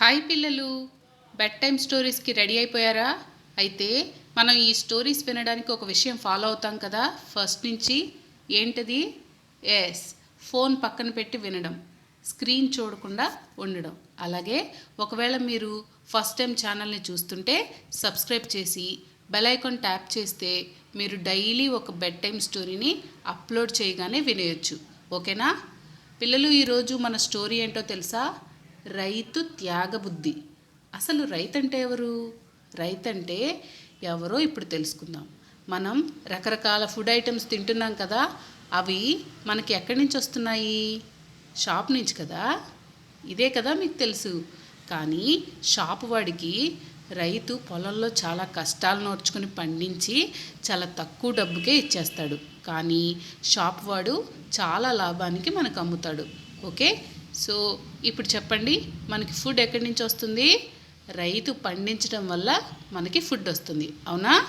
Hi పిల్లలు. Bed time స్టోరీస్కి ready అయిపోయారా? అయితే మనం ఈ స్టోరీస్ వినడానికి ఒక విషయం ఫాలో అవుతాం కదా? ఫస్ట్ నుంచి ఏంటది? ఎస్ ఫోన్ పక్కన పెట్టి వినడం. స్క్రీన్ చూడకుండా ఉండడం. అలాగే ఒకవేళ మీరు ఫస్ట్ టైం ఛానల్ని చూస్తుంటే సబ్స్క్రైబ్ చేసి బెల్ ఐకాన్ ట్యాప్ చేస్తే మీరు డైలీ ఒక బెడ్ టైమ్ స్టోరీని అప్లోడ్ చేయగానే వినేయచ్చు. ఓకేనా? పిల్లలు ఈరోజు మన స్టోరీ ఏంటో తెలుసా? రైతు త్యాగబుద్ధి. అసలు రైతు అంటే ఎవరు? రైతు అంటే ఎవరో ఇప్పుడు తెలుసుకుందాం. మనం రకరకాల ఫుడ్ ఐటమ్స్ తింటున్నాం కదా అవి మనకి ఎక్కడి నుంచి వస్తున్నాయి? షాప్ నుంచి కదా? ఇదే కదా మీకు తెలుసు. కానీ షాపు వాడికి రైతు పొలంలో చాలా కష్టాలు నోర్చుకుని పండించి చాలా తక్కువ డబ్బుకే ఇచ్చేస్తాడు. కానీ షాప్ వాడు చాలా లాభానికి మనకు అమ్ముతాడు. ఓకే? సో ఇప్పుడు చెప్పండి మనకి ఫుడ్ ఎక్కడి నుంచి వస్తుంది? రైతు పండించడం వల్ల మనకి ఫుడ్ వస్తుంది. అవునా?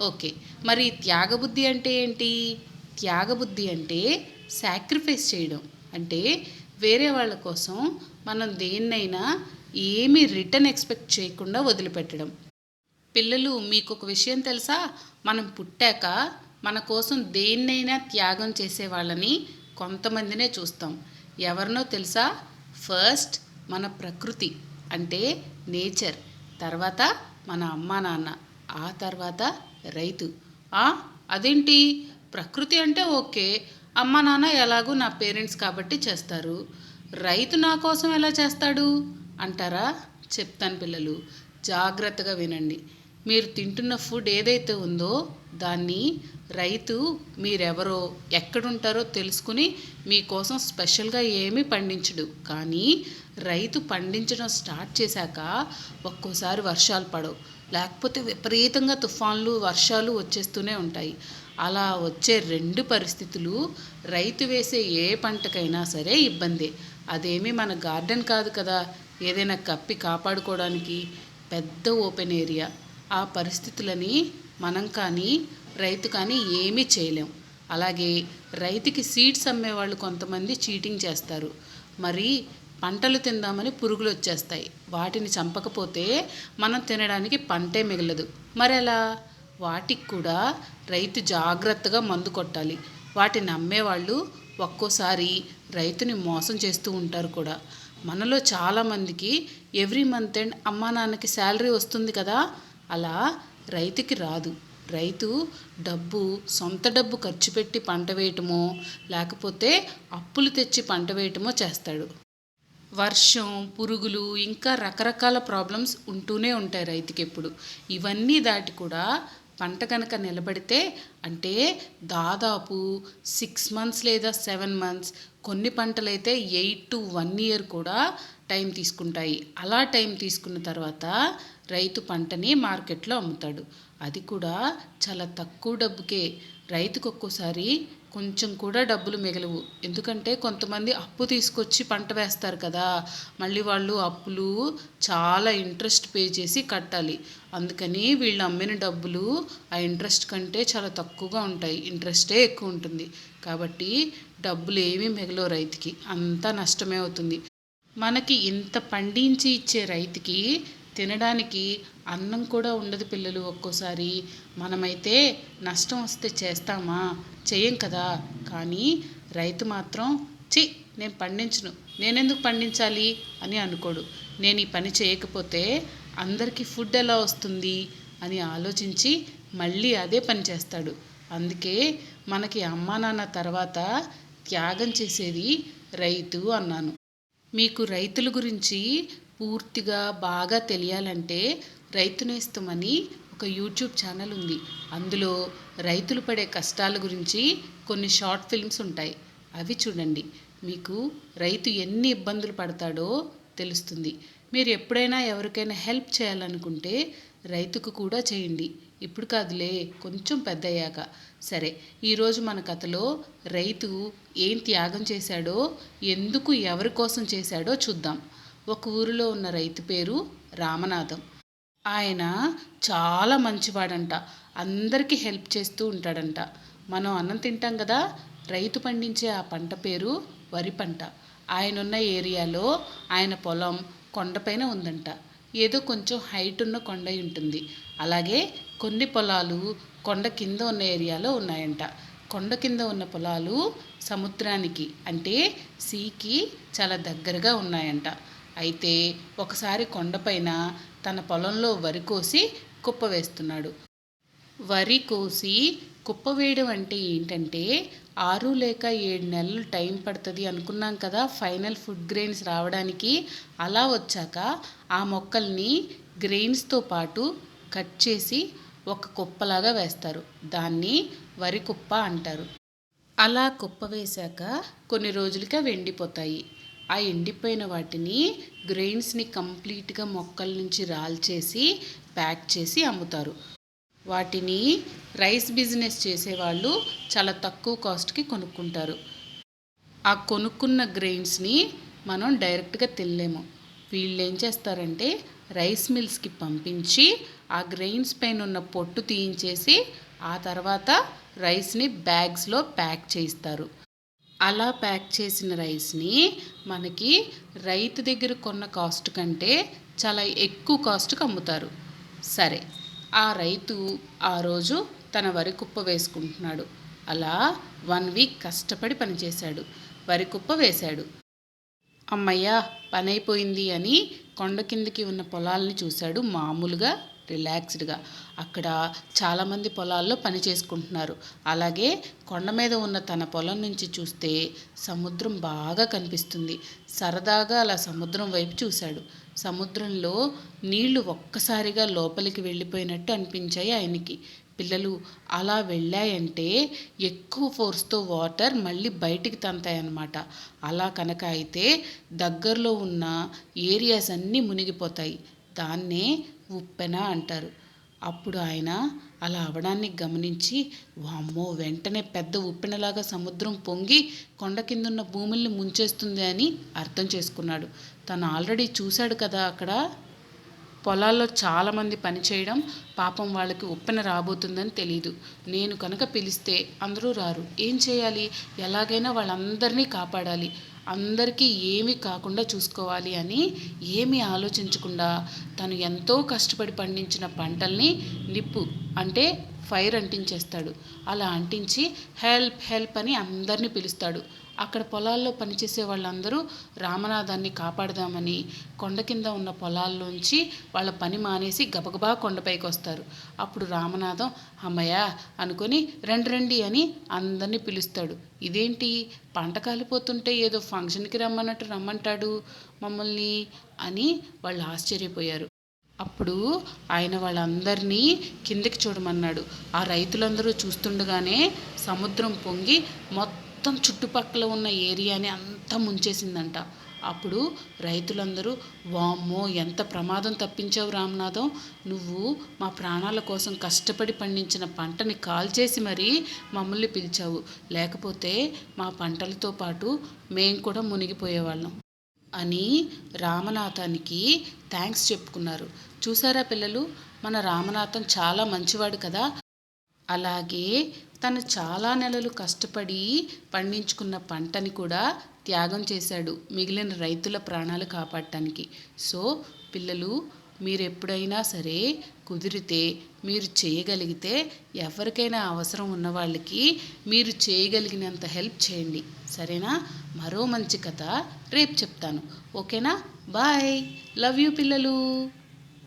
ఓకే. మరి త్యాగబుద్ధి అంటే ఏంటి? త్యాగబుద్ధి అంటే సాక్రిఫైస్ చేయడం. అంటే వేరే వాళ్ళ కోసం మనం దేన్నైనా ఏమీ రిటర్న్ ఎక్స్పెక్ట్ చేయకుండా వదిలిపెట్టడం. పిల్లలు మీకు ఒక విషయం తెలుసా? మనం పుట్టాక మన కోసం దేన్నైనా త్యాగం చేసే వాళ్ళని కొంతమందినే చూస్తాం. ఎవరినో తెలుసా? ఫస్ట్ మన ప్రకృతి అంటే నేచర్ తర్వాత మన అమ్మా నాన్న ఆ తర్వాత రైతు. అదేంటి? ప్రకృతి అంటే ఓకే. అమ్మ నాన్న ఎలాగూ నా పేరెంట్స్ కాబట్టి చేస్తారు. రైతు నా కోసం ఎలా చేస్తాడు? అంటారా? చెప్తాను పిల్లలు. జాగ్రత్తగా వినండి. మీరు తింటున్న ఫుడ్ ఏదైతే ఉందో దాన్ని రైతు మీరెవరో ఎక్కడుంటారో తెలుసుకుని మీకోసం స్పెషల్గా ఏమీ పండించడు. కానీ రైతు పండించడం స్టార్ట్ చేశాక ఒక్కోసారి వర్షాలు పడవు. లేకపోతే విపరీతంగా తుఫాన్లు వర్షాలు వచ్చేస్తూనే ఉంటాయి. అలా వచ్చే రెండు పరిస్థితులు రైతు వేసే ఏ పంటకైనా సరే ఇబ్బందే. అదేమీ మన గార్డెన్ కాదు కదా. ఏదైనా కప్పి కాపాడుకోవడానికి పెద్ద ఓపెన్ ఏరియా. ఆ పరిస్థితులని మనం కానీ రైతు కానీ ఏమీ చేయలేం. అలాగే రైతుకి సీడ్స్ అమ్మేవాళ్ళు కొంతమంది చీటింగ్ చేస్తారు. మరి పంటలు తిందామని పురుగులు వచ్చేస్తాయి. వాటిని చంపకపోతే మనం తినడానికి పంటే మిగలదు. మరి ఎలా వాటికి కూడా రైతు జాగ్రత్తగా మందు కొట్టాలి. వాటిని అమ్మేవాళ్ళు ఒక్కోసారి రైతుని మోసం చేస్తూ ఉంటారు కూడా. మనలో చాలామందికి ఎవ్రీ మంత్ ఎండ్ అమ్మా నాన్నకి శాలరీ వస్తుంది కదా? అలా రైతుకి రాదు. రైతు డబ్బు సొంత డబ్బు ఖర్చు పెట్టి పంట వేయటమో లేకపోతే అప్పులు తెచ్చి పంట వేయటమో చేస్తాడు. వర్షం పురుగులు ఇంకా రకరకాల ప్రాబ్లమ్స్ ఉంటూనే ఉంటాయి రైతుకి ఎప్పుడు. ఇవన్నీ దాటి కూడా పంట కనుక నిలబడితే అంటే దాదాపు సిక్స్ మంత్స్ లేదా సెవెన్ మంత్స్ కొన్ని పంటలైతే ఎయిట్ టు వన్ ఇయర్ కూడా టైం తీసుకుంటాయి. అలా టైం తీసుకున్న తర్వాత రైతు పంటని మార్కెట్లో అమ్ముతాడు. అది కూడా చాలా తక్కువ డబ్బుకే. రైతుకు ఒక్కోసారి కొంచెం కూడా డబ్బులు మిగలవు. ఎందుకంటే కొంతమంది అప్పు తీసుకొచ్చి పంట వేస్తారు కదా. మళ్ళీ వాళ్ళు అప్పులు చాలా ఇంట్రెస్ట్ పే చేసి కట్టాలి. అందుకని వీళ్ళు అమ్మిన డబ్బులు ఆ ఇంట్రెస్ట్ కంటే చాలా తక్కువగా ఉంటాయి. ఇంట్రెస్టే ఎక్కువ ఉంటుంది. కాబట్టి డబ్బులు ఏమీ మిగలవు రైతుకి. అంతా నష్టమే అవుతుంది. మనకి ఇంత పండించి ఇచ్చే రైతుకి తినడానికి అన్నం కూడా ఉండదు పిల్లలు ఒక్కోసారి. మనమైతే నష్టం వస్తే చేస్తామా? చేయం కదా. కానీ రైతు మాత్రం చి నేను పండించను. నేనెందుకు పండించాలి? అని అనుకోడు. నేను ఈ పని చేయకపోతే అందరికీ ఫుడ్ ఎలా వస్తుంది? అని ఆలోచించి మళ్ళీ అదే పని చేస్తాడు. అందుకే మనకి అమ్మా నాన్న తర్వాత త్యాగం చేసేది రైతు అన్నాను. మీకు రైతుల గురించి పూర్తిగా బాగా తెలియాలంటే రైతు అని ఒక యూట్యూబ్ ఛానల్ ఉంది. అందులో రైతులు పడే కష్టాల గురించి కొన్ని షార్ట్ ఫిల్మ్స్ ఉంటాయి. అవి చూడండి. మీకు రైతు ఎన్ని ఇబ్బందులు పడతాడో తెలుస్తుంది. మీరు ఎప్పుడైనా ఎవరికైనా హెల్ప్ చేయాలనుకుంటే రైతుకు కూడా చేయండి. ఇప్పుడు కాదులే కొంచెం పెద్ద అయ్యాక సరే ఈరోజు మన కథలో రైతు ఏం త్యాగం చేశాడో ఎందుకు ఎవరి కోసం చేశాడో చూద్దాం. ఒక ఊరిలో ఉన్న రైతు పేరు రామనాథం. ఆయన చాలా మంచివాడంట. అందరికీ హెల్ప్ చేస్తూ ఉంటాడంట. మనం అన్నం తింటాం కదా రైతు పండించే ఆ పంట పేరు వరి పంట. ఆయన ఉన్న ఏరియాలో ఆయన పొలం కొండపైన ఉందంట. ఏదో కొంచెం హైట్ ఉన్న కొండ ఉంటుంది. అలాగే కొన్ని పొలాలు కొండ కింద ఉన్న ఏరియాలో ఉన్నాయంట. కొండ కింద ఉన్న పొలాలు సముద్రానికి అంటే సీకి చాలా దగ్గరగా ఉన్నాయంట. అయితే ఒకసారి కొండపైన తన పొలంలో వరి కోసి కుప్ప వేస్తున్నాడు. వరి కోసి కుప్ప వేయడం అంటే ఏంటంటే ఆరు లేక ఏడు నెలలు టైం పడుతుంది అనుకున్నాం కదా ఫైనల్ ఫుడ్ గ్రెయిన్స్ రావడానికి. అలా వచ్చాక ఆ మొక్కల్ని గ్రెయిన్స్తో పాటు కట్ చేసి ఒక కుప్పలాగా వేస్తారు. దాన్ని వరి కుప్ప అంటారు. అలా కుప్ప వేశాక కొన్ని రోజులకి అవి ఎండిపోతాయి. ఆ ఎండిపోయిన వాటిని గ్రెయిన్స్ని కంప్లీట్గా మొక్కల నుంచి రాల్చేసి ప్యాక్ చేసి అమ్ముతారు. వాటిని రైస్ బిజినెస్ చేసేవాళ్ళు చాలా తక్కువ కాస్ట్కి కొనుక్కుంటారు. ఆ కొనుక్కున్న గ్రెయిన్స్ని మనం డైరెక్ట్గా తినలేము. వీళ్ళు ఏం చేస్తారంటే రైస్ మిల్స్కి పంపించి ఆ గ్రెయిన్స్ పైన ఉన్న పొట్టు తీయించేసి ఆ తర్వాత రైస్ని బ్యాగ్స్లో ప్యాక్ చేయిస్తారు. అలా ప్యాక్ చేసిన రైస్ని మనకి రైతు దగ్గర కొన్న కాస్ట్ కంటే చాలా ఎక్కువ కాస్ట్కి అమ్ముతారు. సరే ఆ రైతు ఆ రోజు తన వరి కుప్ప వేసుకుంటున్నాడు. అలా వన్ వీక్ కష్టపడి పనిచేశాడు. వరి కుప్ప వేశాడు. అమ్మయ్యా పని అయిపోయింది అని కొండ కిందకి ఉన్న పొలాల్ని చూశాడు. మామూలుగా రిలాక్స్డ్గా. అక్కడ చాలామంది పొలాల్లో పని చేసుకుంటున్నారు. అలాగే కొండ మీద ఉన్న తన పొలం నుంచి చూస్తే సముద్రం బాగా కనిపిస్తుంది. సరదాగా అలా సముద్రం వైపు చూశాడు. సముద్రంలో నీళ్ళు ఒక్కసారిగా లోపలికి వెళ్ళిపోయినట్టు అనిపించాయి ఆయనకి. పిల్లలు అలా వెళ్ళాయంటే ఎక్కువ ఫోర్స్తో వాటర్ మళ్ళీ బయటికి తంతాయన్నమాట. అలా కనుక అయితే దగ్గరలో ఉన్న ఏరియాస్ అన్నీ మునిగిపోతాయి. దాన్నే ఉప్పెన అంటారు. అప్పుడు ఆయన అలా అవడాన్ని గమనించి వామ్మో వెంటనే పెద్ద ఉప్పెనలాగా సముద్రం పొంగి కొండ కిందున్న భూముల్ని ముంచేస్తుంది అని అర్థం చేసుకున్నాడు. తను ఆల్రెడీ చూశాడు కదా అక్కడ. పొలాల్లో చాలామంది పనిచేయడం పాపం వాళ్ళకి ఉప్పెన రాబోతుందని తెలియదు నేను కనుక పిలిస్తే అందరూ రారు. ఏం చేయాలి? ఎలాగైనా వాళ్ళందరినీ కాపాడాలి. అందరికీ ఏమి కాకుండా చూసుకోవాలి అని ఏమీ ఆలోచించకుండా తను ఎంతో కష్టపడి పండించిన పంటల్ని నిప్పు అంటే ఫైర్ అంటించేస్తాడు. అలా అంటించి హెల్ప్ హెల్ప్ అని అందరినీ పిలుస్తాడు. అక్కడ పొలాల్లో పనిచేసే వాళ్ళందరూ రామనాథాన్ని కాపాడదామని కొండ కింద ఉన్న పొలాల్లోంచి వాళ్ళ పని మానేసి గబగబా కొండపైకి వస్తారు. అప్పుడు రామనాథం అమ్మయ్య అనుకొని రండి రండి అని అందరినీ పిలుస్తాడు. ఇదేంటి? పంట కాలిపోతుంటే ఏదో ఫంక్షన్కి రమ్మన్నట్టు రమ్మంటాడు మమ్మల్ని అని వాళ్ళు ఆశ్చర్యపోయారు. అప్పుడు ఆయన వాళ్ళందరినీ కిందకి చూడమన్నాడు. ఆ రైతులందరూ చూస్తుండగానే సముద్రం పొంగి మొత్తం చుట్టుపక్కల ఉన్న ఏరియాని అంతా ముంచేసిందంట. అప్పుడు రైతులందరూ వామ్మో ఎంత ప్రమాదం తప్పించావు రామనాథం. నువ్వు మా ప్రాణాల కోసం కష్టపడి పండించిన పంటని కాల్చేసి మరీ మమ్మల్ని పిలిచావు. లేకపోతే మా పంటలతో పాటు మేం కూడా మునిగిపోయేవాళ్ళం అని రామనాథానికి థ్యాంక్స్ చెప్పుకున్నారు. చూసారా పిల్లలు మన రామనాథం చాలా మంచివాడు కదా. అలాగే తను చాలా నెలలు కష్టపడి పండించుకున్న పంటని కూడా త్యాగం చేశాడు మిగిలిన రైతుల ప్రాణాలు కాపాడటానికి. సో పిల్లలు మీరు ఎప్పుడైనా సరే కుదిరితే మీరు చేయగలిగితే ఎవరికైనా అవసరం ఉన్న వాళ్ళకి మీరు చేయగలిగినంత హెల్ప్ చేయండి. సరేనా? మరో మంచి కథ రేపు చెప్తాను. ఓకేనా? బాయ్. లవ్ యూ పిల్లలు.